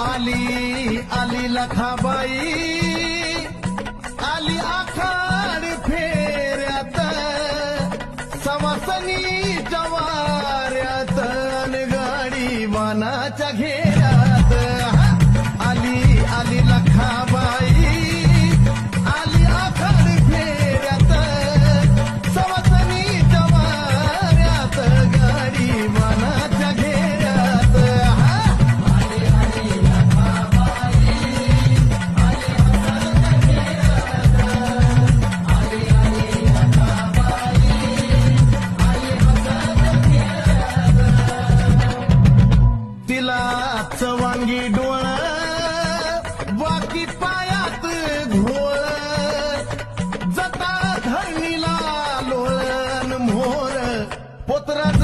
आली आली लखाबाई. आली आखाड फेऱ्यात. सवासनी जवाऱ्यात गाडी मानाच्या घेऱ्यात नाच वांगी डोळ बाकी पायात घोळ जता धरणीला लोळण मोर पोत्राच